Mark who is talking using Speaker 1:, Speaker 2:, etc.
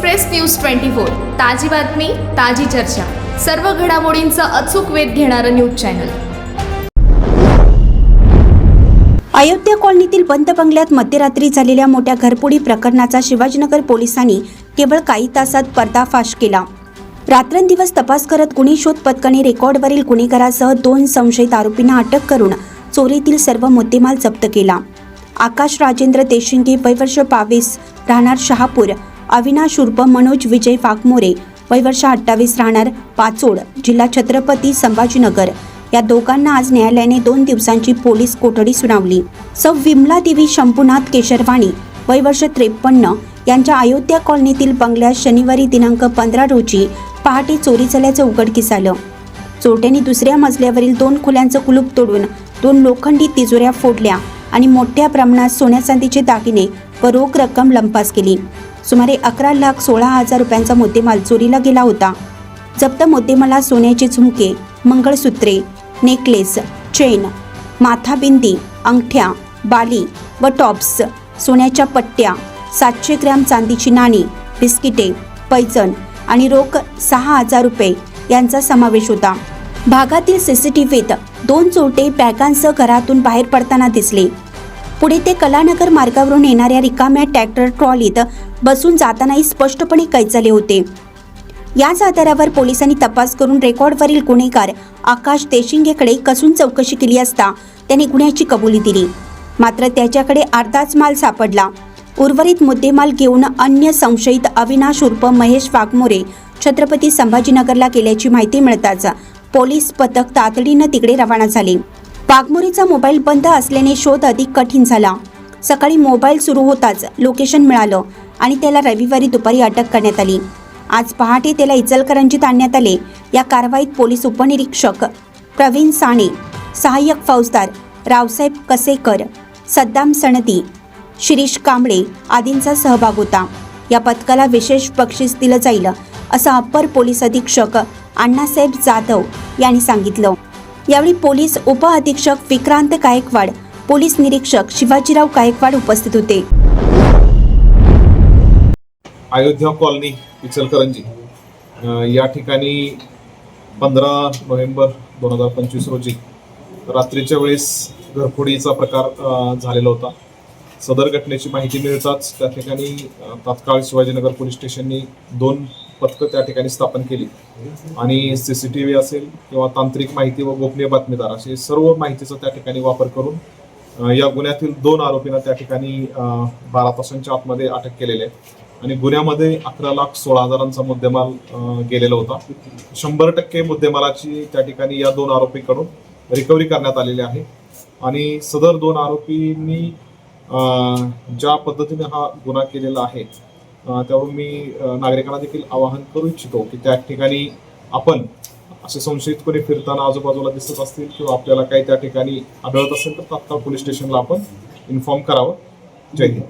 Speaker 1: Express news twenty four ताजी बातमी ताजी चर्चा. सर्व घडामोडींचा अचूक वेध घेणारं न्यूज चॅनल.
Speaker 2: अयोध्या कॉलनीतील बंद बंगल्यात मध्यरात्री झालेल्या मोठ्या घरपुडी प्रकरणाचा शिवाजीनगर पोलिसांनी केवळ काही तासात पर्दाफाश केला. रात्रंदिवस तपास करत गुन्हे शोध पथकाने रेकॉर्डवरील गुन्हेगारासह दोन संशयित आरोपींना अटक करून चोरीतील सर्व मुद्देमाल जप्त केला. आकाश राजेंद्र देशिंगे पैवर्ष बावीस राहणार शहापूर अविनाश उर्फ मनोज विजय वाघमोरे वयवर्ष अठ्ठावीस राहणार पाचोड जिल्हा छत्रपती संभाजीनगर. या दोघांना आज न्यायालयाने दोन दिवसांची पोलीस कोठडी सुनावली. सौ. विमला देवी शंभूनाथ केशरवाणी वयवर्ष त्रेपन्न यांच्या अयोध्या कॉलनीतील बंगल्यात शनिवारी दिनांक पंधरा रोजी पहाटे चोरी झाल्याचं उघडकीस आलं. चोरट्यांनी दुसऱ्या मजल्यावरील दोन खोल्यांचं कुलूप तोडून दोन लोखंडी तिजोऱ्या फोडल्या आणि मोठ्या प्रमाणात सोन्या चांदीचे दागिने व रोख रक्कम लंपास केली. सुमारे अकरा लाख सोळा हजार रुपयांचा मुद्देमाल चोरीला गेला होता. जप्त मुद्देमाला सोन्याचे झुमके मंगळसूत्रे नेकलेस चेन माथाबिंदी अंगठ्या बाली व टॉप्स सोन्याच्या पट्ट्या सातशे ग्रॅम चांदीची नाणी बिस्किटे पैजण आणि रोख सहा हजार रुपये यांचा समावेश होता. भागातील सीसीटीव्हीत दोन चोरटे बॅगांसह घरातून बाहेर पडताना दिसले. पुढे ते कलानगर मार्गावरून येणाऱ्या रिकाम्या ट्रॅक्टर ट्रॉलीत बसून जातानाही स्पष्टपणे कैचले होते. याच आधारावर पोलिसांनी तपास करून रेकॉर्डवरील गुन्हेगार आकाश देशिंगेकडे कसून चौकशी केली असता त्याने गुन्ह्याची कबुली दिली. मात्र त्याच्याकडे अर्धाच माल सापडला. उर्वरित मुद्देमाल घेऊन अन्य संशयित अविनाश उर्फ महेश वाघमोरे छत्रपती संभाजीनगरला गेल्याची माहिती मिळताच पोलीस पथक तातडीनं तिकडे रवाना झाले. वाघमोरीचा मोबाईल बंद असल्याने शोध अधिक कठीण झाला. सकाळी मोबाईल सुरू होताच लोकेशन मिळालं आणि त्याला रविवारी दुपारी अटक करण्यात आली. आज पहाटे त्याला इचलकरंजीत आणण्यात आले. या कारवाईत पोलीस उपनिरीक्षक प्रवीण साणे सहाय्यक फौजदार रावसाहेब कसेकर सद्दाम सणती शिरीष कांबळे आदींचा सहभाग होता. या पथकाला विशेष बक्षीस दिलं जाईल असं अप्पर पोलीस अधीक्षक अण्णासाहेब जाधव यांनी सांगितलं. यावेळी पोलीस उप अधीक्षक विक्रांत गायकवाड पोलीस निरीक्षक शिवाजीराव गायकवाड उपस्थित होते.
Speaker 3: अयोध्या कॉलनी इचलकरंजी. या ठिकाणी पंधरा नोव्हेंबर दोन हजार पंचवीस रोजी रात्रीच्या वेळेस घरफोडीचा प्रकार झालेला होता. सदर घटनेची माहिती मिळताच त्या ठिकाणी तात्काळ शिवाजीनगर पोलीस स्टेशननी दोन पथकं त्या ठिकाणी स्थापन केली. आणि सी सी टी व्ही असेल किंवा तांत्रिक माहिती व गोपनीय बातमीदार असे सर्व माहितीचा त्या ठिकाणी वापर करून या गुन्ह्यातील दोन आरोपींना त्या ठिकाणी बारा तासांच्या आतमध्ये अटक केलेली आहे. आणि गुन्ह्यामध्ये अकरा लाख सोळा हजारांचा मुद्देमाल गेलेला होता. शंभर टक्के मुद्देमालाची त्या ठिकाणी या दोन आरोपीकडून रिकव्हरी करण्यात आलेली आहे. आणि सदर दोन आरोपींनी ज्या पद्धतीने हा गुन्हा केलेला आहे त्यावरून मी नागरिकांना देखील आवाहन करू इच्छितो की त्या ठिकाणी आपण असे संशयित कोणी फिरताना आजूबाजूला दिसत असतील किंवा आपल्याला काही त्या ठिकाणी आढळत असेल तर तात्काळ पोलीस स्टेशनला आपण इन्फॉर्म करावं. जय हिंद.